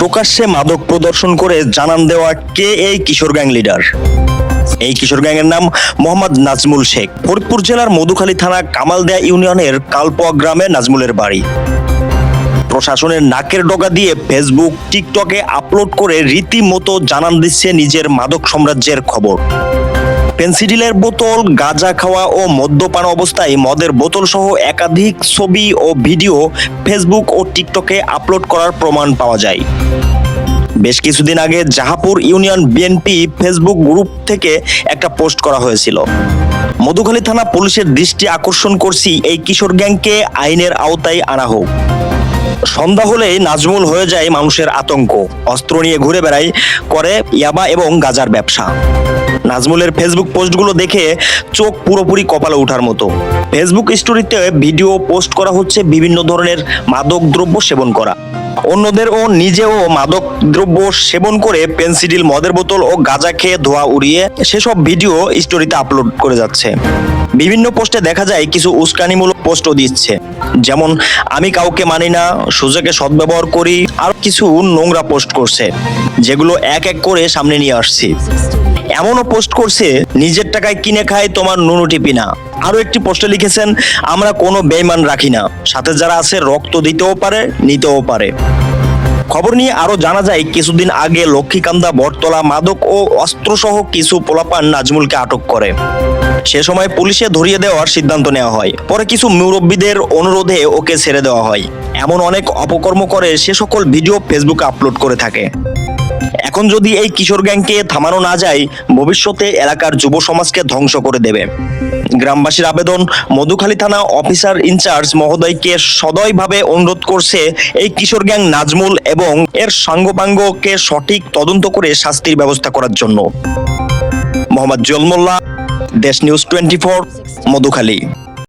প্রকাশ্যে মাদক প্রদর্শন করে জানান দেওয়া কে এই কিশোর গ্যাং লিডার? এই কিশোর গ্যাংয়ের নাম মোহাম্মদ নাজমুল শেখ। ফরিদপুর জেলার মধুখালী থানা কামালদেয়া ইউনিয়নের কালপোয়া গ্রামে নাজমুলের বাড়ি। প্রশাসনের নাকের ডগা দিয়ে ফেসবুক, টিকটকে আপলোড করে রীতিমতো জানান দিচ্ছে নিজের মাদক সাম্রাজ্যের খবর। পেন্সিডিলের বোতল, গাঁজা খাওয়া ও মদ্যপান অবস্থায় মদের বোতল সহ একাধিক ছবি ও ভিডিও ফেসবুক ও টিকটকে আপলোড করার প্রমাণ পাওয়া যায়। বেশ কিছুদিন আগে Jahapur union BNP Facebook group থেকে একটা পোস্ট করা হয়েছিল। মধুখালী থানা পুলিশের দৃষ্টি আকর্ষণ করছি এই কিশোর গ্যাংকে আইনের আওতায় আনা হোক। সন্ধ্যা হলেই নাজমুল হয়ে যায় মানুষের আতঙ্ক। অস্ত্র নিয়ে ঘুরে বেড়ায়, করে ইয়াবা এবং গাজার ব্যবসা। নাজমুলের ফেসবুক পোস্টগুলো দেখে চোখ পুরোপুরি কপালে ওঠার মতো। ফেসবুক স্টোরিতে ভিডিও পোস্ট করা হচ্ছে বিভিন্ন ধরনের মাদক দ্রব্য সেবন করা। অন্যদের ও নিজেও মাদক দ্রব্য সেবন করে পেন্সিডিল, মদের বোতল ও গাঁজা খেয়ে ধোয়া উড়িয়ে সেসব ভিডিও স্টোরিতে আপলোড করে যাচ্ছে। বিভিন্ন পোস্টে দেখা যায় কিছু উস্কানিমূলক পোস্টও দিচ্ছে। যেমন, আমি কাউকে মানি না সুযোগে সদ্ব্যবহার করি। আর কিছু নোংরা পোস্ট করছে, যেগুলো এক এক করে সামনে নিয়ে আসছি। এমনও পোস্ট করছে, নিজের টাকায় কিনে খায় তোমার নুনু টিপি না। আরও একটি পোস্টে লিখেছেন, আমরা কোনো বেইমান রাখি না। সাথে যারা আছে, রক্ত দিতেও পারে, নিতেও পারে। খবর নিয়ে আরও জানা যায়, কিছুদিন আগে লক্ষ্মীকান্দা বটতলা, মাদক ও অস্ত্রসহ কিছু পোলাপান নাজমুলকে আটক করে। সে সময় পুলিশে ধরিয়ে দেওয়ার সিদ্ধান্ত নেওয়া হয়। পরে কিছু মুরব্বীদের অনুরোধে ওকে ছেড়ে দেওয়া হয়। এমন অনেক অপকর্ম করে, সে সকল ভিডিও ফেসবুকে আপলোড করে থাকে। এখন যদি এই কিশোর গ্যাংকে থামানো না যায়, ভবিষ্যতে এলাকার যুব সমাজকে ধ্বংস করে দেবে। গ্রামবাসীর আবেদন, মধুখালী থানা অফিসার ইনচার্জ মহোদয়কে সদয়ভাবে অনুরোধ করছে এই কিশোর গ্যাং নাজমুল এবং এর সাঙ্গপাঙ্গকে সঠিক তদন্ত করে শাস্তির ব্যবস্থা করার জন্য। মোহাম্মদ জলমোল্লা দেশ নিউজ টোয়েন্টি ফোর, মধুখালী।